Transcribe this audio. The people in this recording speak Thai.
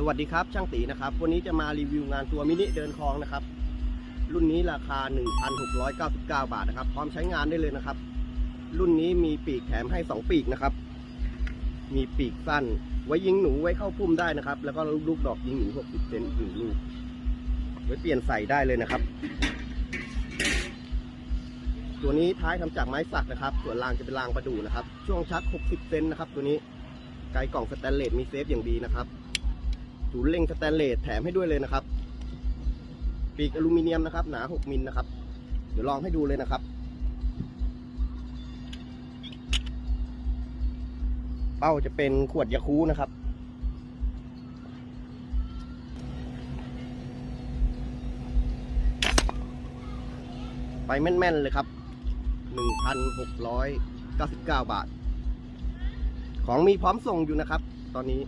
สวัสดีครับช่างตีนะครับ วันนี้จะมารีวิวงานตัวมินิเดินคลองนะครับ รุ่นนี้ราคา 1,699 บาทนะครับ พร้อมใช้งานได้เลยนะครับ รุ่นนี้มีปีกแถมให้ 2 ปีกนะครับ มีปีกสั้น ไว้ยิงหนูไว้เข้าพุ่มได้นะครับ แล้วก็ลูกดอกยิงหนู 60 เซนหนึ่งลูกไว้เปลี่ยนใส่ได้เลยนะครับ ตัวนี้ท้ายทำจากไม้สักนะครับ ส่วนรางจะเป็นรางประดู่นะครับ ช่วงชัก 60 เซนนะครับ ตัวนี้ไกลกล่องสแตนเลสมีเซฟอย่างดีนะครับ ศูนย์เล็งสแตนเลสแถมให้ด้วยเลยนะครับ ปีกอลูมิเนียมนะครับ หนา 6มิลนะครับ เดี๋ยวลองให้ดูเลยนะครับ เป้าจะเป็นขวดยาคูนะครับไปแม่น ๆ เลยครับ 1,699 บาท ของมีพร้อมส่งอยู่นะครับ ตอนนี้